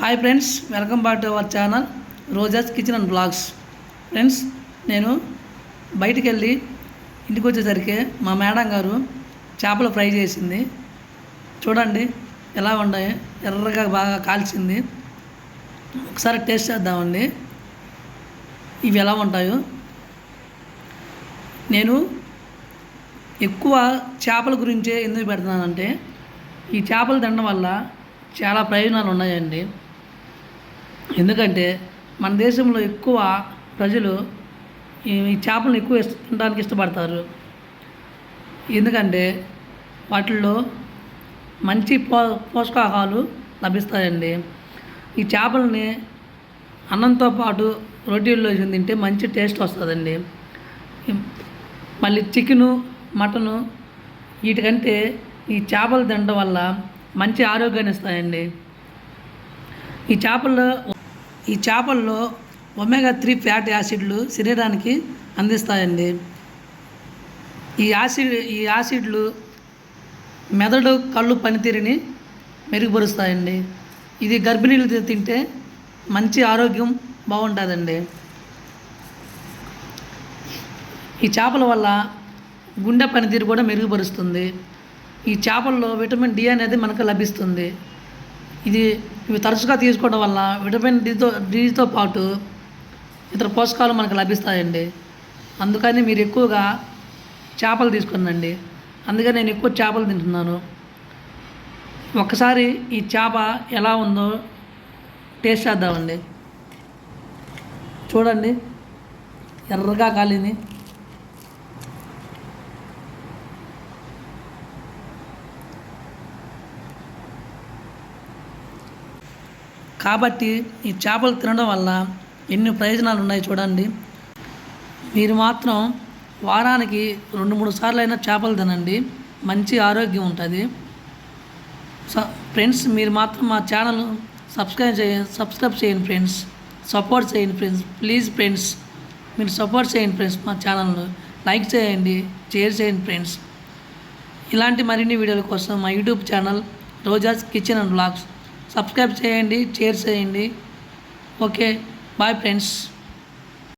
Hi friends welcome back to our channel Roja's kitchen and blogs friends నేను బయటికి వెళ్ళి ఇంటికి వచ్చేసరికి మా మేడం గారు చేపలు ఫ్రై చేసింది. చూడండి ఎలా ఉన్నాయి ఎర్రగా బాగా కాల్చింది. ఒకసారి టేస్ట్ చేద్దామండి. ఇవి ఎలా ఉంటాయో. నేను ఎక్కువ చేపల గురించే ఎందుకు పెడుతున్నానంటే ఈ చేపలు తినడం వల్ల చాలా ప్రయోజనాలు ఉన్నాయండి. ఎందుకంటే మన దేశంలో ఎక్కువ ప్రజలు ఈ చేపలను ఎక్కువ ఇష్ట తినడానికి ఇష్టపడతారు. ఎందుకంటే వాటిల్లో మంచి పో పోషకాహారాలు లభిస్తాయండి. ఈ చేపలని అన్నంతో పాటు రొటీల్లో తింటే మంచి టేస్ట్ వస్తుందండి. మళ్ళీ చికెను మటను వీటికంటే ఈ చేపలు తినడం వల్ల మంచి ఆరోగ్యాన్ని ఇస్తాయండి. ఈ చేపల్లో ఈ చేపల్లో ఒమేగా త్రీ ఫ్యాటీ యాసిడ్లు శరీరానికి అందిస్తాయండి. ఈ యాసిడ్ ఈ యాసిడ్లు మెదడు కళ్ళు పనితీరుని మెరుగుపరుస్తాయండి. ఇది గర్భిణీలు తింటే మంచి ఆరోగ్యం బాగుంటుందండి. ఈ చేపల వల్ల గుండె పనితీరు కూడా మెరుగుపరుస్తుంది. ఈ చేపల్లో విటమిన్ డి అనేది మనకు లభిస్తుంది. ఇది ఇవి తరచుగా తీసుకోవడం వల్ల విటమిన్ డితో డితో పాటు ఇతర పోషకాలు మనకు లభిస్తాయండి. అందుకని మీరు ఎక్కువగా చేపలు తీసుకునండి. అందుకని నేను ఎక్కువ చేపలు తింటున్నాను. ఒక్కసారి ఈ చేప ఎలా ఉందో టేస్ట్ చేద్దామండి. చూడండి. ఎర్రగా కాలింది. కాబట్టి ఈ చేపలు తినడం వల్ల ఎన్ని ప్రయోజనాలు ఉన్నాయి చూడండి. మీరు మాత్రం వారానికి రెండు మూడు సార్లు అయినా చేపలు తినండి. మంచి ఆరోగ్యం ఉంటుంది. స- ఫ్రెండ్స్ మీరు మాత్రం మా ఛానల్ సబ్స్క్రైబ్ చేయ సబ్స్క్రైబ్ చేయండి ఫ్రెండ్స్. సపోర్ట్ చేయండి ఫ్రెండ్స్. ప్లీజ్ ఫ్రెండ్స్ మీరు సపోర్ట్ చేయండి ఫ్రెండ్స్ మా ఛానల్ను లైక్ చేయండి షేర్ చేయండి ఫ్రెండ్స్. ఇలాంటి మరిన్ని వీడియోల కోసం మా YouTube channel Roja's kitchen and blogs. Subscribe చేయండి షేర్ చేయండి. Okay bye friends.